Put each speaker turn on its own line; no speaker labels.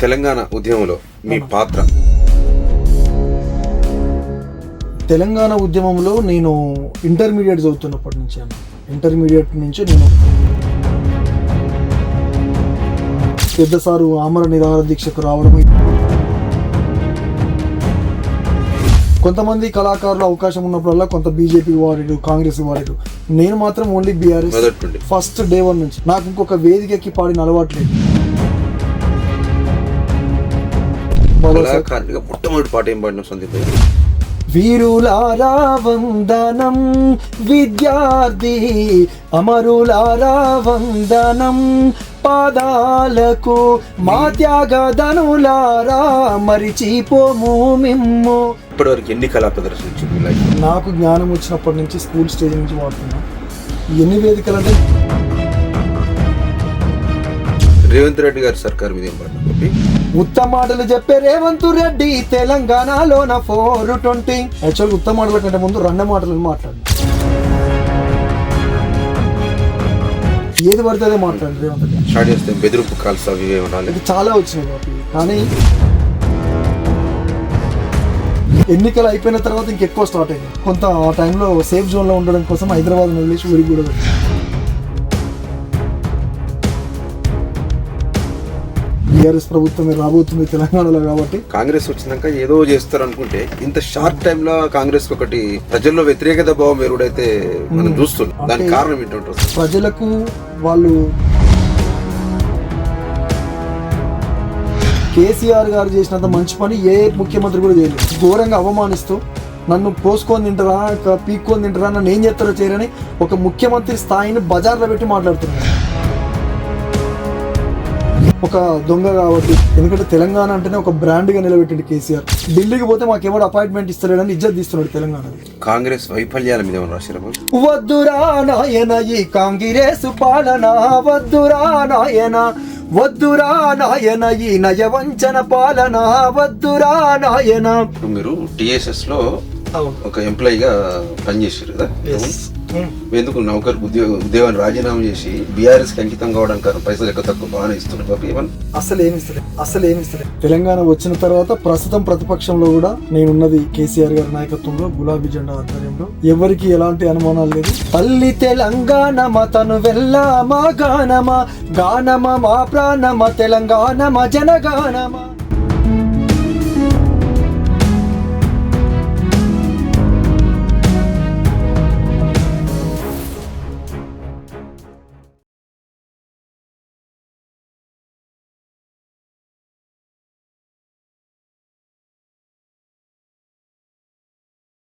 తెలంగాణ ఉద్యమంలో మీ పాత్ర?
తెలంగాణ ఉద్యమంలో నేను ఇంటర్మీడియట్ చదువుతున్నప్పటి నుంచి అన్న. ఇంటర్మీడియట్ నుంచి నేను పెద్ద సారు ఆమర నిరాహార దీక్షకు రావడం కొంతమంది కళాకారులు అవకాశం ఉన్నప్పుడల్లా కొంత బీజేపీ వాడారు కాంగ్రెస్ వాడారు నేను మాత్రం only BRS first day one నుంచి. నాకు ఇంకొక వేదికకి పాడిన అలవాటు
కళాకారునిగా మొట్టమొదటి పాట ఏం పాడిన సందీప్
వీరులారా వందనం విద్యార్థి అమరులారా వందనం పాదాలకు మా త్యాగదనులారా మరిచిపోము మిమ్ము
ఇప్పటివరకు ఎన్ని కళా లైఫ్
నాకు జ్ఞానం వచ్చినప్పటి నుంచి స్కూల్ స్టేజ్ నుంచి వాడుతున్నా. ఎన్ని వేదికలు అంటే
రేవంత్ రెడ్డి గారి సర్కార్ మీద ఏం పాడిన గోపి
ఉత్తమ మాటలు చెప్పే రేవంత్ రెడ్డి తెలంగాణలోన ఫోర్ ట్వంటీ. యాక్చువల్గా ఉత్తమ మాటల కంటే ముందు రెండు మాటలు మాట్లాడు. ఏది పడితే అదే మాట్లాడు రేవంత్ రెడ్డి.
స్టార్ట్ చేస్తే బెదిరింపు కాల్స్ అవి
ఇది చాలా వచ్చినాయి కానీ ఎన్నికలు అయిపోయిన తర్వాత ఇంకెక్కువ స్టార్ట్ అయింది కొంత ఆ టైంలో సేఫ్ జోన్లో ఉండడం కోసం హైదరాబాద్ వదిలేసి ఊరికి కూడా టీఆర్ఎస్ ప్రభుత్వమే రాబోతుంది తెలంగాణలో కాబట్టి
కాంగ్రెస్ వచ్చినాక ఏదో చేస్తారు అనుకుంటే ఇంత షార్ట్ టైమ్లో కాంగ్రెస్ ఒకటి ప్రజల్లో వ్యతిరేకత భావం ఎరుడైతే మనం చూస్తున్నాం. దానికి కారణం ఏంటంటారు?
ప్రజలకు వాళ్ళు కేసీఆర్ గారు చేసినంత మంచి పని ఏ ముఖ్యమంత్రి కూడా చేయలేదు. ఘోరంగా అవమానిస్తూ నన్ను కోసుకొని తింటారా పీక్కొని తింటారా నన్ను ఏం చేస్తారో చేయరని ఒక ముఖ్యమంత్రి స్థాయిని బజార్లో పెట్టి మాట్లాడుతున్నారు. ఒక దొంగ కాబట్టి. ఎందుకంటే తెలంగాణ అంటేనే ఒక బ్రాండ్గా నిలబెట్టిండు కేసీఆర్. ఢిల్లీకి పోతే మాకెవడు అపాయింట్మెంట్ ఇస్తలేడని ఇజ్జత్ తీస్తున్నాడు తెలంగాణ
కాంగ్రెస్ వైఫల్యాల మీద
వద్దురా నాయన ఈ కాంగ్రెస్ పాలన వద్దురా నాయన వద్దురా నాయన ఈ నయవంచన పాలన వద్దురా నాయన.
ఇప్పుడు మీరు టిఎస్ఎస్లో ఒక ఎంప్లాయీగా పనిచేసారు కదా? ఎందుకు నౌకర్ ఉద్యోగ ఉద్యోగాన్ని రాజీనామా చేసి బీఆర్ఎస్కి అంకితం కావడం కారణం పైసలు ఎక్కువ తక్కువ బాగానే ఇస్తున్నారు. బాబు ఏమని
అసలు ఏమి అసలు ఏమి తెలంగాణ వచ్చిన తర్వాత ప్రస్తుతం ప్రతిపక్షంలో కూడా నేనున్నది కేసీఆర్ గారి నాయకత్వంలో గులాబీ జెండా ఆధ్వర్యంలో. ఎవరికి ఎలాంటి అనుమానాలు లేదు. తల్లి తెలంగాణ తను వెళ్ళామా గానమా? గానమా మా ప్రాణమా? తెలంగాణ మా జనగానమా?